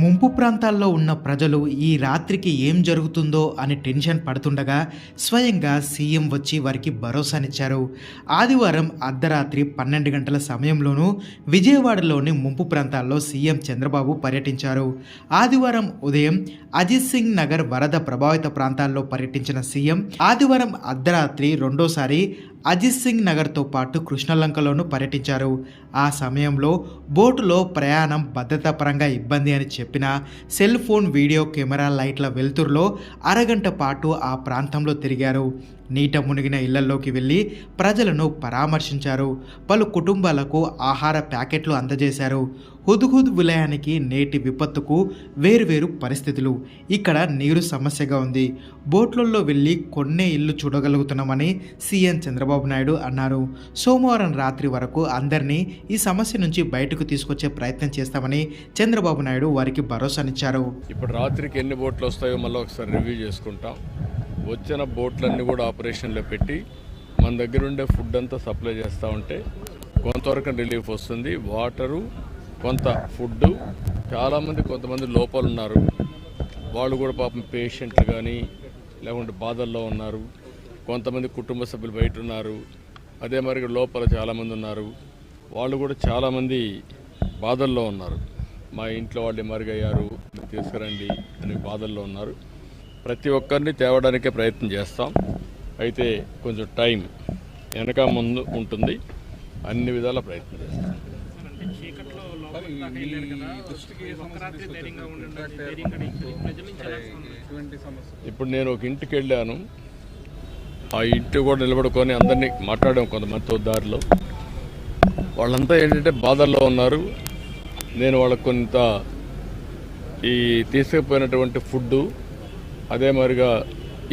ముంపు ప్రాంతాల్లో ఉన్న ప్రజలు ఈ రాత్రికి ఏం జరుగుతుందో అని టెన్షన్ పడుతుండగా స్వయంగా సీఎం వచ్చి వారికి భరోసానిచ్చారు. ఆదివారం అర్ధరాత్రి పన్నెండు గంటల సమయంలోనూ విజయవాడలోని ముంపు ప్రాంతాల్లో సీఎం చంద్రబాబు పర్యటించారు. ఆదివారం ఉదయం అజిత్ సింగ్ నగర్ వరద ప్రభావిత ప్రాంతాల్లో పర్యటించిన సీఎం ఆదివారం అర్ధరాత్రి రెండోసారి అజిత్ సింగ్ నగర్తో పాటు కృష్ణలంకలోనూ పర్యటించారు. ఆ సమయంలో బోటులో ప్రయాణం భద్రతాపరంగా ఇబ్బంది అని చెప్పిన సెల్ ఫోన్ వీడియో కెమెరా లైట్ల వెలుతురులో అరగంట పాటు ఆ ప్రాంతంలో తిరిగారు. నీట మునిగిన ఇళ్ళలోకి వెళ్ళి ప్రజలను పరామర్శించారు. పలు కుటుంబాలకు ఆహార ప్యాకెట్లు అందజేశారు. హుద్హుద్ విలయానికి నేటి విపత్తుకు వేరువేరు పరిస్థితులు. ఇక్కడ నీరు సమస్యగా ఉంది. బోట్లలో వెళ్ళి కొన్నే ఇల్లు చూడగలుగుతున్నామని సీఎం చంద్రబాబు నాయుడు అన్నారు. సోమవారం రాత్రి వరకు అందరినీ ఈ సమస్య నుంచి బయటకు తీసుకొచ్చే ప్రయత్నం చేస్తామని చంద్రబాబు నాయుడు వారికి భరోసానిచ్చారు. ఇప్పుడు రాత్రికి ఎన్ని బోట్లు వస్తాయో మళ్ళీ ఒకసారి రివ్యూ చేసుకుంటాం. వచ్చిన బోట్లన్నీ కూడా ఆపరేషన్లో పెట్టి మన దగ్గర ఉండే ఫుడ్ అంతా సప్లై చేస్తూ ఉంటే కొంతవరకు రిలీఫ్ వస్తుంది. వాటరు కొంత ఫుడ్ చాలామంది కొంతమంది లోపాలు ఉన్నారు. వాళ్ళు కూడా పాపం పేషెంట్లు కానీ లేకుంటే బాధల్లో ఉన్నారు. కొంతమంది కుటుంబ సభ్యులు బయట ఉన్నారు. అదే మరి లోపల చాలామంది ఉన్నారు. వాళ్ళు కూడా చాలామంది బాధల్లో ఉన్నారు. మా ఇంట్లో వాళ్ళు మరుగయ్యారు తీసుకురండి అనే బాధల్లో ఉన్నారు. ప్రతి ఒక్కరిని తేవడానికే ప్రయత్నం చేస్తాం. అయితే కొంచెం టైం వెనక ముందు ఉంటుంది. అన్ని విధాల ప్రయత్నం చేస్తాం? ఇప్పుడు నేను ఒక ఇంటికి వెళ్ళాను. ఆ ఇంటి కూడా నిలబడుకొని అందరినీ మాట్లాడాం కొంతమందితో దారిలో. వాళ్ళంతా ఏంటంటే బాధల్లో ఉన్నారు. నేను వాళ్ళకు కొంత ఈ తీసుకుపోయినటువంటి ఫుడ్డు అదే మరిగా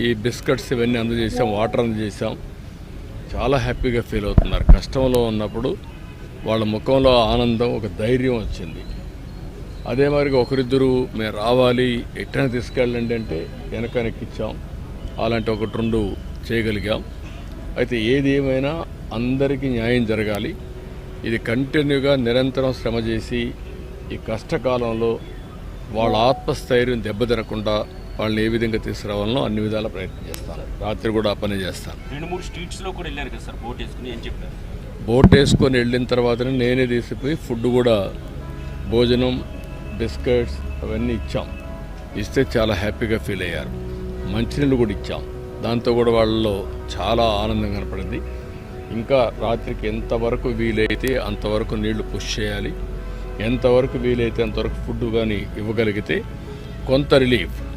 ఈ బిస్కెట్స్ ఇవన్నీ అందజేసాం వాటర్ అందజేసాం చాలా హ్యాపీగా ఫీల్ అవుతున్నారు. కష్టంలో ఉన్నప్పుడు వాళ్ళ ముఖంలో ఆనందం ఒక ధైర్యం వచ్చింది. అదే మరిగా ఒకరిద్దరు మేము రావాలి ఎట్టని తీసుకెళ్ళండి అంటే వెనకనెక్కిచ్చాం అలాంటి ఒకటి రెండు చేయగలిగాం. అయితే ఏది ఏమైనా అందరికీ న్యాయం జరగాలి. ఇది కంటిన్యూగా నిరంతరం శ్రమ చేసి ఈ కష్టకాలంలో వాళ్ళ ఆత్మస్థైర్యం దెబ్బతినకుండా వాళ్ళని ఏ విధంగా తీసుకురావాలనో అన్ని విధాల ప్రయత్నం చేస్తాను. రాత్రి కూడా ఆ పని చేస్తాను. రెండు మూడు స్ట్రీట్స్లో కూడా వెళ్ళారు కదా సార్ బోట్ వేసుకుని ఏం చెప్పారు. బోట్ వేసుకొని వెళ్ళిన తర్వాతనే నేనే తీసిపోయి ఫుడ్ కూడా భోజనం బిస్కెట్స్ అవన్నీ ఇచ్చాం. ఇస్తే చాలా హ్యాపీగా ఫీల్ అయ్యారు. మంచినీళ్ళు కూడా ఇచ్చాం. దాంతో కూడా వాళ్ళలో చాలా ఆనందం కనపడింది. ఇంకా రాత్రికి ఎంతవరకు వీలైతే అంతవరకు నీళ్ళు పుష్ చేయాలి. ఎంతవరకు వీలైతే అంతవరకు ఫుడ్ కానీ ఇవ్వగలిగితే కొంత రిలీఫ్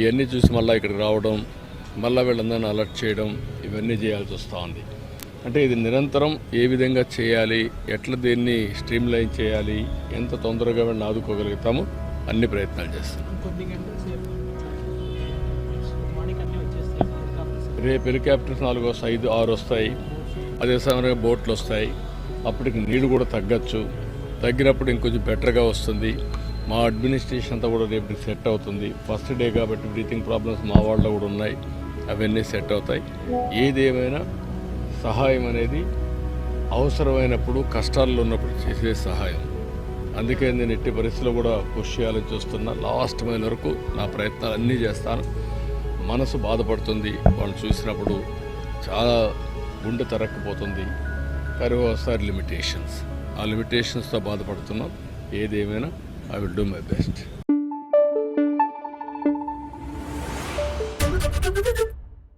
ఇవన్నీ చూసి మళ్ళీ ఇక్కడికి రావడం మళ్ళీ వీళ్ళందరినీ అలర్ట్ చేయడం ఇవన్నీ చేయాల్సి వస్తూ ఉంది. అంటే ఇది నిరంతరం ఏ విధంగా చేయాలి ఎట్లా దీన్ని స్ట్రీమ్ లైన్ చేయాలి ఎంత తొందరగా వీళ్ళని ఆదుకోగలుగుతామో అన్ని ప్రయత్నాలు చేస్తాం. రేపు హెలికాప్టర్స్ నాలుగు వస్తాయి ఐదు ఆరు వస్తాయి. అదే సమయంలో బోట్లు వస్తాయి. అప్పటికి నీళ్ళు కూడా తగ్గచ్చు. తగ్గినప్పుడు ఇంకొంచెం బెటర్గా వస్తుంది. మా అడ్మినిస్ట్రేషన్ అంతా కూడా రేపు సెట్ అవుతుంది. ఫస్ట్ డే కాబట్టి బ్రీతింగ్ ప్రాబ్లమ్స్ మా వాళ్ళలో కూడా ఉన్నాయి. అవన్నీ సెట్ అవుతాయి. ఏదేమైనా సహాయం అనేది అవసరమైనప్పుడు కష్టాల్లో ఉన్నప్పుడు చేసే సహాయం. అందుకే నేను ఎట్టి పరిస్థితుల్లో కూడా కృషి చేయాలని చూస్తున్నా. లాస్ట్ మైల్ వరకు నా ప్రయత్నాలు అన్నీ చేస్తాను. మనసు బాధపడుతుంది. వాళ్ళు చూసినప్పుడు చాలా గుండె తరక్కుపోతుంది. కానీ ఒకసారి లిమిటేషన్స్ ఆ లిమిటేషన్స్తో బాధపడుతున్నాం. ఏదేమైనా I will do my best